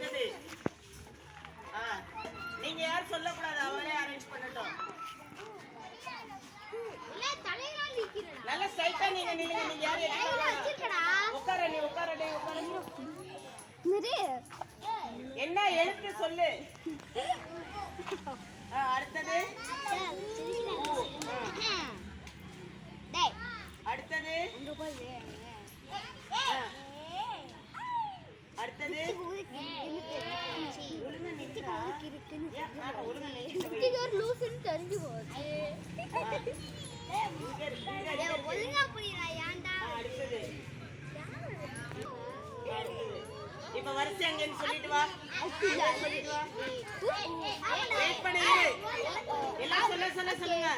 இருக்குது. நீங்க யாரும் சொல்லக்கூடாது அவரே அரேஞ்ச் பண்ணட்டும். நல்ல ஸ்ட்ரைட்டா நீங்க நில்லுங்க நீங்க யாரும் உட்கார நீ உட்கார டே உட்கார. என்ன எழுத்து சொல்லு. அடுத்தது. அடுத்தது. இது ஒரு லூசுன்னு தெரிஞ்சு போச்சு ஒழுங்கா புரியல ஏன்டா இப்ப வரிசை எங்கன்னு சொல்லிட்டு வா சொல்லிட்டு வா வெயிட் பண்ணுங்க எல்லாம் சொல்ல சொல்ல சொல்லுங்க